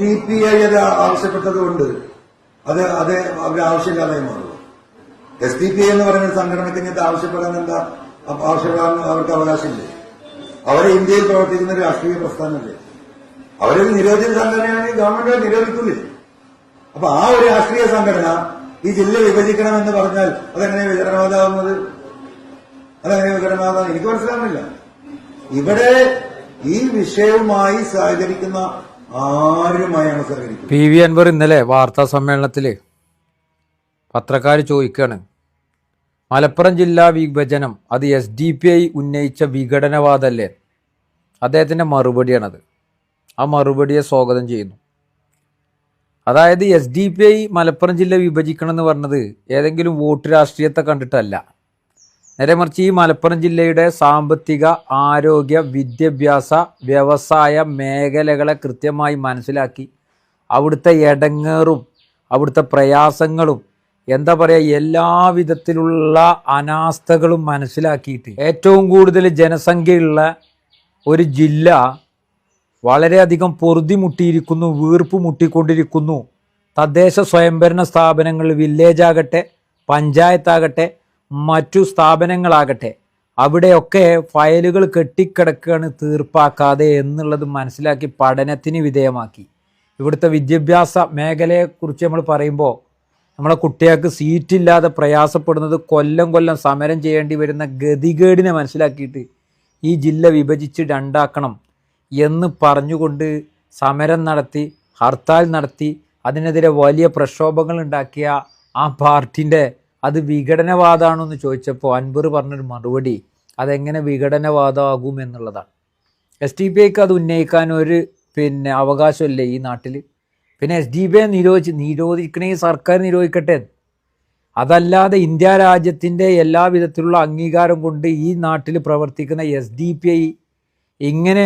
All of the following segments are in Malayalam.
ടി പി ഐ അത് ആവശ്യപ്പെട്ടത് കൊണ്ട് അത് അത് അവർ ആവശ്യമില്ലാതായി മാറും എസ് ഡി പി ഐ എന്ന് പറയുന്ന സംഘടനയ്ക്ക് ഇങ്ങനത്തെ ആവശ്യപ്പെടാൻ എന്താ ആവശ്യപ്പെടാൻ അവർക്ക് അവകാശമില്ലേ? അവരെ ഇന്ത്യയിൽ പ്രവർത്തിക്കുന്ന ഒരു രാഷ്ട്രീയ പ്രസ്ഥാനമല്ലേ? അവരൊരു നിരോധിത സംഘടനയാണെങ്കിൽ ഗവൺമെന്റ് നിരോധിക്കില്ലേ അപ്പൊ ആ ഒരു രാഷ്ട്രീയ സംഘടന ഈ ജില്ല വിഭജിക്കണമെന്ന് പറഞ്ഞാൽ അതെങ്ങനെ വിതരണവാദമാവുന്നത് അതെങ്ങനെ വിതരണവാദം എനിക്ക് മനസ്സിലാവുന്നില്ല. ഇവിടെ ഈ വിഷയവുമായി സഹകരിക്കുന്ന ആരുമായാണ് പി വി അൻവർ ഇന്നലെ വാർത്താ സമ്മേളനത്തിൽ പത്രക്കാർ ചോദിക്കുകയാണ് മലപ്പുറം ജില്ലാ വിഭജനം അത് എസ് ഡി പി ഐ ഉന്നയിച്ച വിഘടനവാദമല്ലേ അദ്ദേഹത്തിന്റെ മറുപടിയാണത്. ആ മറുപടിയെ സ്വാഗതം ചെയ്യുന്നു. അതായത് S D P I Malappuram ജില്ല വിഭജിക്കണം എന്ന് പറഞ്ഞത് ഏതെങ്കിലും വോട്ട് രാഷ്ട്രീയത്തെ കണ്ടിട്ടല്ല. നേരെ മറിച്ച് ഈ മലപ്പുറം ജില്ലയുടെ സാമ്പത്തിക ആരോഗ്യ വിദ്യാഭ്യാസ വ്യവസായ മേഖലകളെ കൃത്യമായി മനസ്സിലാക്കി. അവിടുത്തെ ഇടങ്ങേറും അവിടുത്തെ പ്രയാസങ്ങളും എന്താ പറയുക എല്ലാവിധത്തിലുള്ള അനാസ്ഥകളും മനസ്സിലാക്കിയിട്ട് ഏറ്റവും കൂടുതൽ ജനസംഖ്യയുള്ള ഒരു ജില്ല വളരെയധികം പൊറുതി മുട്ടിയിരിക്കുന്നു വീർപ്പ് മുട്ടിക്കൊണ്ടിരിക്കുന്നു തദ്ദേശ സ്വയംഭരണ സ്ഥാപനങ്ങൾ വില്ലേജ് ആകട്ടെ പഞ്ചായത്താകട്ടെ മറ്റു സ്ഥാപനങ്ങളാകട്ടെ അവിടെയൊക്കെ ഫയലുകൾ കെട്ടിക്കിടക്കുകയാണ് തീർപ്പാക്കാതെ എന്നുള്ളത് മനസ്സിലാക്കി പഠനത്തിന് വിധേയമാക്കി. ഇവിടുത്തെ വിദ്യാഭ്യാസ മേഖലയെക്കുറിച്ച് നമ്മൾ പറയുമ്പോൾ നമ്മളെ കുട്ടികൾക്ക് സീറ്റില്ലാതെ പ്രയാസപ്പെടുന്നത് കൊല്ലം കൊല്ലം സമരം ചെയ്യേണ്ടി വരുന്ന ഗതികേടിനെ മനസ്സിലാക്കിയിട്ട് ഈ ജില്ല വിഭജിച്ച് രണ്ടാക്കണം എന്ന് പറഞ്ഞുകൊണ്ട് സമരം നടത്തി ഹർത്താൽ നടത്തി അതിനെതിരെ വലിയ പ്രക്ഷോഭങ്ങൾ ഉണ്ടാക്കിയ ആ പാർട്ടിന്റെ അത് വിഘടനവാദമാണെന്ന് ചോദിച്ചപ്പോൾ അൻവർ പറഞ്ഞൊരു മറുപടി അതെങ്ങനെ വിഘടനവാദമാകും എന്നുള്ളതാണ്. എസ് ഡി പി ഐക്ക് അത് ഉന്നയിക്കാൻ ഒരു പിന്നെ അവകാശമല്ലേ ഈ നാട്ടിൽ പിന്നെ എസ് ഡി പി ഐ നിരോധിച്ച് നിരോധിക്കണമെങ്കിൽ സർക്കാർ നിരോധിക്കട്ടെ. അതല്ലാതെ ഇന്ത്യ രാജ്യത്തിന്റെ എല്ലാ വിധത്തിലുള്ള അംഗീകാരം കൊണ്ട് ഈ നാട്ടിൽ പ്രവർത്തിക്കുന്ന എസ് ഡി പി ഐ ഇങ്ങനെ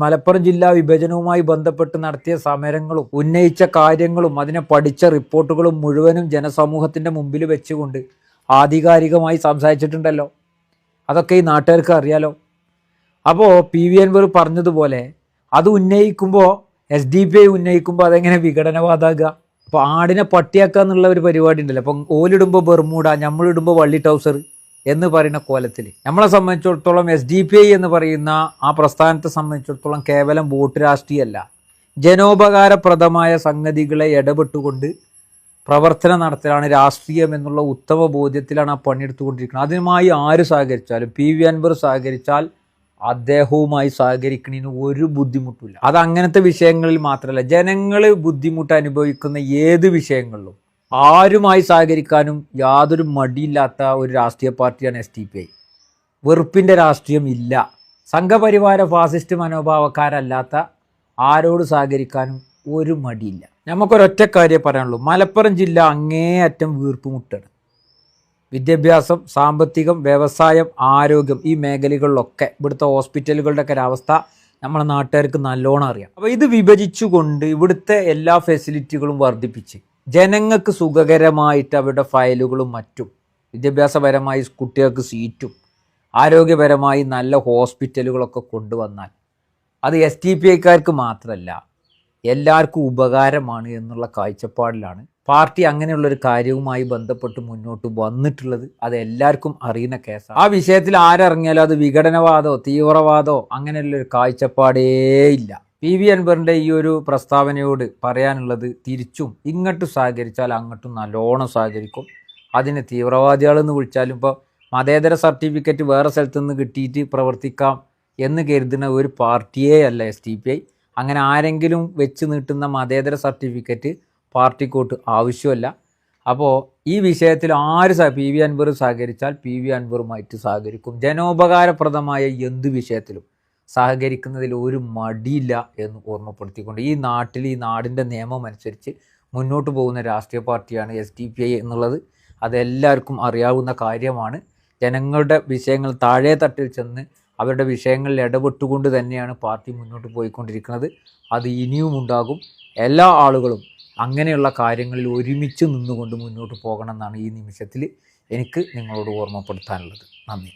മലപ്പുറം ജില്ലാ വിഭജനവുമായി ബന്ധപ്പെട്ട് നടത്തിയ സമരങ്ങളും ഉന്നയിച്ച കാര്യങ്ങളും അതിനെ പഠിച്ച റിപ്പോർട്ടുകളും മുഴുവനും ജനസമൂഹത്തിന്റെ മുമ്പിൽ വെച്ചുകൊണ്ട് ആധികാരികമായി സംസാരിച്ചിട്ടുണ്ടല്ലോ. അതൊക്കെ ഈ നാട്ടുകാർക്ക് അറിയാലോ. അപ്പോൾ പി വി അൻവർ പറഞ്ഞതുപോലെ അത് ഉന്നയിക്കുമ്പോൾ എസ് ഡി പി ഐ ഉന്നയിക്കുമ്പോൾ അതെങ്ങനെ വിഘടനവാദാകുക അപ്പോൾ ആടിനെ പട്ടിയാക്കുക എന്നുള്ള ഒരു പരിപാടി ഉണ്ടല്ലോ. അപ്പം ഓലിടുമ്പോൾ ബെർമൂട നമ്മളിടുമ്പോൾ വള്ളി ടൗസർ എന്ന് പറയുന്ന കോലത്തിൽ നമ്മളെ സംബന്ധിച്ചിടത്തോളം എസ് ഡി പി ഐ എന്ന് പറയുന്ന ആ പ്രസ്ഥാനത്തെ സംബന്ധിച്ചിടത്തോളം കേവലം വോട്ട് രാഷ്ട്രീയമല്ല. ജനോപകാരപ്രദമായ സംഗതികളെ ഇടപെട്ടുകൊണ്ട് പ്രവർത്തനം നടത്തലാണ് രാഷ്ട്രീയം എന്നുള്ള ഉത്തമ ബോധ്യത്തിലാണ് ആ പണിയെടുത്തുകൊണ്ടിരിക്കുന്നത് അതിനുമായി ആര് സഹകരിച്ചാലും പി വി അൻവർ സഹകരിച്ചാൽ അദ്ദേഹവുമായി സഹകരിക്കുന്നതിന് ഒരു ബുദ്ധിമുട്ടില്ല അത് അങ്ങനത്തെ വിഷയങ്ങളിൽ മാത്രമല്ല ജനങ്ങൾ ബുദ്ധിമുട്ട് അനുഭവിക്കുന്ന ഏത് വിഷയങ്ങളിലും ആരുമായി സഹകരിക്കാനും യാതൊരു മടിയില്ലാത്ത ഒരു രാഷ്ട്രീയ പാർട്ടിയാണ് എസ് ടി പി ഐ വെറുപ്പിന്റെ രാഷ്ട്രീയം ഇല്ല. സംഘപരിവാര ഫാസിസ്റ്റ് മനോഭാവക്കാരല്ലാത്ത ആരോട് സഹകരിക്കാനും ഒരു മടിയില്ല. നമുക്കൊരൊറ്റ കാര്യം പറയാനുള്ളൂ. മലപ്പുറം ജില്ല അങ്ങേയറ്റം വീർപ്പുമുട്ടാണ്. വിദ്യാഭ്യാസം സാമ്പത്തികം വ്യവസായം ആരോഗ്യം ഈ മേഖലകളിലൊക്കെ ഇവിടുത്തെ ഹോസ്പിറ്റലുകളുടെ ഒക്കെ ഒരവസ്ഥ നമ്മുടെ നാട്ടുകാർക്ക് നല്ലോണം അറിയാം. അപ്പോൾ ഇത് വിഭജിച്ചുകൊണ്ട് ഇവിടുത്തെ എല്ലാ ഫെസിലിറ്റികളും വർദ്ധിപ്പിച്ച് ജനങ്ങൾക്ക് സുഖകരമായിട്ട് അവരുടെ ഫയലുകളും മറ്റും വിദ്യാഭ്യാസപരമായി കുട്ടികൾക്ക് സീറ്റും ആരോഗ്യപരമായി നല്ല ഹോസ്പിറ്റലുകളൊക്കെ കൊണ്ടുവന്നാൽ അത് എസ് ടി പി ഐക്കാർക്ക് മാത്രമല്ല എല്ലാവർക്കും ഉപകാരമാണ് എന്നുള്ള കാഴ്ചപ്പാടിലാണ്. പാർട്ടി അങ്ങനെയുള്ളൊരു കാര്യവുമായി ബന്ധപ്പെട്ട് മുന്നോട്ട് വന്നിട്ടുള്ളത് അത് എല്ലാവർക്കും അറിയുന്ന കേസാണ്. ആ വിഷയത്തിൽ ആരിറങ്ങിയാലും അത് വിഘടനവാദോ തീവ്രവാദോ അങ്ങനെയുള്ളൊരു കാഴ്ചപ്പാടേ ഇല്ല. പി വി അൻവറിന്റെ ഈ ഒരു പ്രസ്താവനയോട് പറയാനുള്ളത് തിരിച്ചും ഇങ്ങോട്ട് സഹകരിച്ചാൽ അങ്ങോട്ടും നല്ലോണം സഹകരിക്കും. അതിന് തീവ്രവാദികളെന്ന് വിളിച്ചാലും ഇപ്പോൾ മതേതര സർട്ടിഫിക്കറ്റ് വേറെ സ്ഥലത്തു നിന്ന് കിട്ടിയിട്ട് പ്രവർത്തിക്കാം എന്ന് കരുതുന്ന ഒരു പാർട്ടിയേ അല്ല എസ് ടി പി ഐ അങ്ങനെ ആരെങ്കിലും വെച്ച് നീട്ടുന്ന മതേതര സർട്ടിഫിക്കറ്റ് പാർട്ടിക്കോട്ട് ആവശ്യമല്ല. അപ്പോൾ ഈ വിഷയത്തിൽ ആര് പി വി അൻവർ സഹകരിച്ചാൽ പി വി അൻവറുമായിട്ട് സഹകരിക്കും. ജനോപകാരപ്രദമായ എന്ത് വിഷയത്തിലും? സഹകരിക്കുന്നതിൽ ഒരു മടിയില്ല എന്ന് ഓർമ്മപ്പെടുത്തിക്കൊണ്ട് ഈ നാട്ടിൽ ഈ നാടിന്റെ നിയമം അനുസരിച്ച് മുന്നോട്ട് പോകുന്ന രാഷ്ട്രീയ പാർട്ടിയാണ് എസ് ഡി പി ഐ എന്നുള്ളത്. അതെല്ലാവർക്കും അറിയാവുന്ന കാര്യമാണ്. ജനങ്ങളുടെ വിഷയങ്ങൾ താഴെ തട്ടിൽ ചെന്ന് അവരുടെ വിഷയങ്ങളിൽ ഇടപെട്ടുകൊണ്ട് തന്നെയാണ് പാർട്ടി മുന്നോട്ട് പോയിക്കൊണ്ടിരിക്കുന്നത്. അത് ഇനിയും ഉണ്ടാകും. എല്ലാ ആളുകളും അങ്ങനെയുള്ള കാര്യങ്ങളിൽ ഒരുമിച്ച് നിന്നുകൊണ്ട് മുന്നോട്ട് പോകണമെന്നാണ് ഈ നിമിഷത്തിൽ എനിക്ക് നിങ്ങളോട് ഓർമ്മപ്പെടുത്താനുള്ളത്. നന്ദി.